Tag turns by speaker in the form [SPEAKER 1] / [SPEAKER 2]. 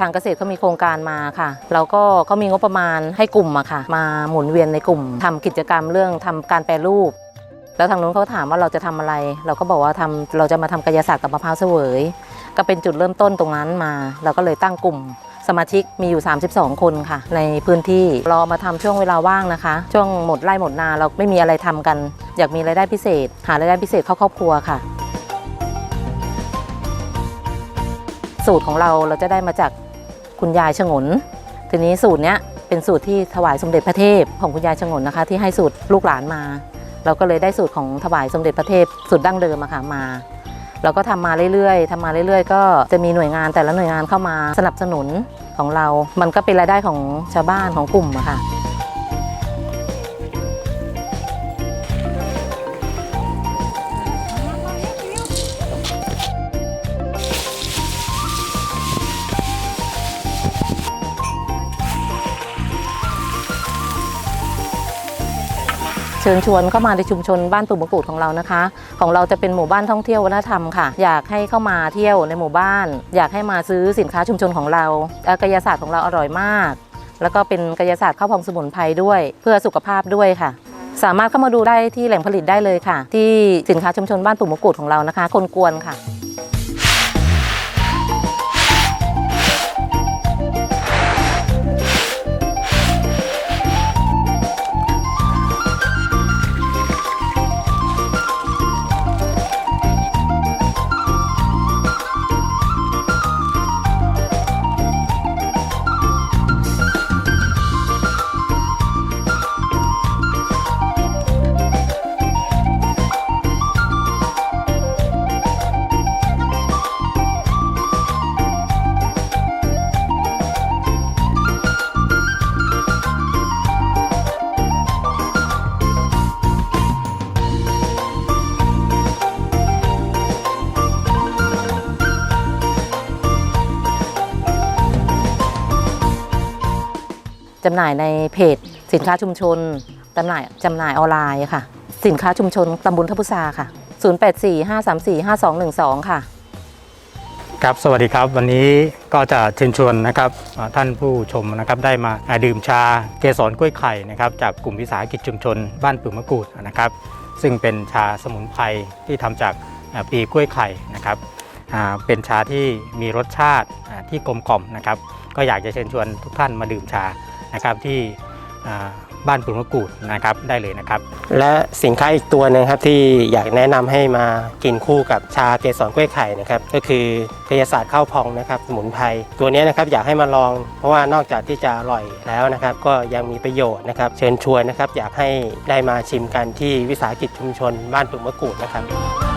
[SPEAKER 1] ทางเกษตรเขามีโครงการมาค่ะแล้วก็เขามีงบประมาณให้กลุ่มอะค่ะ มาหมุนเวียนในกลุ่มทำกิจกรรมเรื่องทำการแปรรูป แล้วทางนู้นเขาถามว่าเราจะทำอะไร เราก็บอกว่าทำเราจะมาทำกายศาสตร์กับมะพร้าวเสวย ก็เป็นจุดเริ่มต้นตรงนั้นมา เราก็เลยตั้งกลุ่มสมาชิกมีอยู่ 32 คนค่ะ ในพื้นที่เรามาทำช่วงเวลาว่างนะคะ ช่วงหมดไร่หมดนาเราไม่มีอะไรทำกัน อยากมีรายได้พิเศษ หารายได้พิเศษเข้าครอบครัวค่ะ สูตรของเราเราจะได้มาจาก คุณยายฉงน ทีนี้สูตรเนี้ยเป็นสูตรที่ถวายสมเด็จพระเทพของคุณยายฉงนนะคะ ที่ให้สูตรลูกหลานมา เราก็เลยได้สูตรของถวายสมเด็จพระเทพสูตรดั้งเดิมอะค่ะมาเราก็ทำมาเรื่อยๆทำมาเรื่อยๆ ก็จะมีหน่วยงานแต่ละหน่วยงานเข้ามาสนับสนุนของเรา มันก็เป็นรายได้ของชาวบ้านของกลุ่มอะค่ะ เชิญชวนเข้ามาในชุมชนบ้านตุ่มมะกรูดของเรานะคะ ของเราจะเป็นหมู่บ้านท่องเที่ยววัฒนธรรมค่ะ อยากให้เข้ามาเที่ยวในหมู่บ้าน อยากให้มาซื้อสินค้าชุมชนของเรากายศาสตร์ของเราอร่อยมาก แล้วก็เป็นกายศาสตร์ข้าวพองสมุนไพรด้วย เพื่อสุขภาพด้วยค่ะ สามารถเข้ามาดูได้ที่แหล่งผลิตได้เลยค่ะ ที่สินค้าชุมชนบ้านตุ่มมะกรูดของเรานะคะ คนกวนค่ะ จำหน่ายในเพจ สินค้าชุมชนจำหน่ายจำหน่ายออนไลน์ค่ะ สินค้าชุมชนตำบลทับพุทราค่ะ 0845345212 ค่ะ
[SPEAKER 2] ครับสวัสดีครับ วันนี้ก็จะเชิญชวนนะครับอ่าท่านผู้ชมนะครับได้มาอ่าดื่มชาเกสรกล้วยไข่นะครับจากกลุ่มวิสาหกิจชุมชน บ้านปึงมะกรูดนะครับ ซึ่งเป็นชาสมุนไพรที่ทำจากอ่าปีกล้วยไข่นะครับอ่าเป็นชาที่มีรสชาติอ่าที่กลมกล่อมนะครับ ก็อยากจะเชิญชวนทุกท่านมาดื่มชา นะครับที่บ้านปึงมะกรูดนะครับได้เลยนะครับ
[SPEAKER 3] และสินค้าอีกตัวหนึงครับที่อยากแนะนำให้มากินคู่กับชาเกสรกล้วยไข่นะครับก็คือกายศาสตร์ข้าวพองนะครับสมุนไพรตัวนี้นะครับอยากให้มาลอง เพราะว่านอกจากที่จะอร่อยแล้วนะครับ ก็ยังมีประโยชน์นะครับ เชิญชวนนะครับ อยากให้ได้มาชิมกันที่วิสาหกิจชุมชนบ้านปึกมะกรูดนะครับ